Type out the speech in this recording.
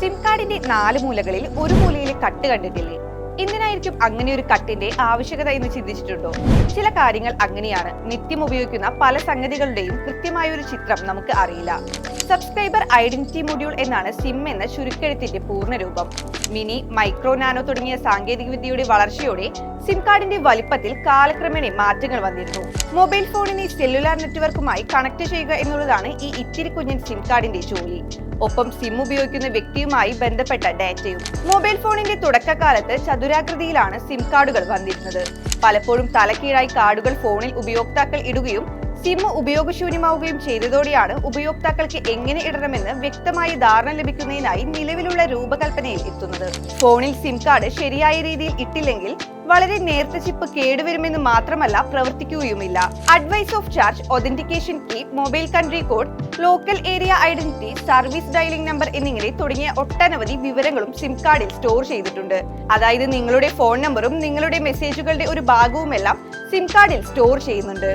SIM കാർഡിന്റെ നാല് മൂലകളിൽ ഒരു മൂലയിൽ കട്ട് കണ്ടിട്ടില്ലേ? എന്തിനായിരിക്കും അങ്ങനെ ഒരു കട്ടിന്റെ ആവശ്യകത എന്ന് ചിന്തിച്ചിട്ടുണ്ടോ? ചില കാര്യങ്ങൾ അങ്ങനെയാണ്. നിത്യം ഉപയോഗിക്കുന്ന പല സംഗതികളുടെയും കൃത്യമായ ഒരു ചിത്രം നമുക്ക് അറിയില്ല. സബ്സ്ക്രൈബർ ഐഡന്റിറ്റി മൊഡ്യൂൾ എന്നാണ് സിം എന്ന ചുരുക്കെഴുത്തിന്റെ പൂർണരൂപം മിനി മൈക്രോ നാനോ തുടങ്ങിയ സാങ്കേതിക വിദ്യയുടെ വളർച്ചയോടെ സിം കാർഡിന്റെ വലിപ്പത്തിൽ കാലക്രമേണ മാറ്റങ്ങൾ വന്നിരുന്നു. മൊബൈൽ ഫോണിനെ സെല്ലുലാർ നെറ്റ്വർക്കുമായി കണക്ട് ചെയ്യുക എന്നുള്ളതാണ് ഈ ഇത്തിരി കുഞ്ഞൻ സിം കാർഡിന്റെ ജോലി. ഒപ്പം സിം ഉപയോഗിക്കുന്ന വ്യക്തിയുമായി ബന്ധപ്പെട്ട ഡാറ്റയും മൊബൈൽ ഫോണിന്റെ തുടക്കകാലത്ത് ചതുരാകൃതിയിലാണ് സിം കാർഡുകൾ വന്നിരുന്നത്. പലപ്പോഴും തലക്കീഴായി കാർഡുകൾ ഫോണിൽ ഉപയോക്താക്കൾ ഇടുകയും സിം ഉപയോഗശൂന്യമാവുകയും ചെയ്തതോടെയാണ് ഉപയോക്താക്കൾക്ക് എങ്ങനെ ഇടണമെന്ന് വ്യക്തമായി ധാരണ ലഭിക്കുന്നതിനായി നിലവിലുള്ള രൂപകൽപ്പനയിൽ എത്തുന്നത്. ഫോണിൽ സിം കാർഡ് ശരിയായ രീതിയിൽ ഇട്ടില്ലെങ്കിൽ വളരെ നേർത്ത ചിപ്പ് കേടുവരുമെന്ന് മാത്രമല്ല പ്രവർത്തിക്കുകയുമില്ല. Advice of charge authentication key mobile country code local area identity service dialing number എന്നിങ്ങനെ തുടങ്ങിയ ഒട്ടനവധി വിവരങ്ങളും സിം കാർഡിൽ സ്റ്റോർ ചെയ്തിട്ടുണ്ട്. അതായത് നിങ്ങളുടെ ഫോൺ നമ്പറും നിങ്ങളുടെ മെസ്സേജുകളുടെ ഒരു ഭാഗവുമെല്ലാം സിം കാർഡിൽ സ്റ്റോർ ചെയ്യുന്നുണ്ട്.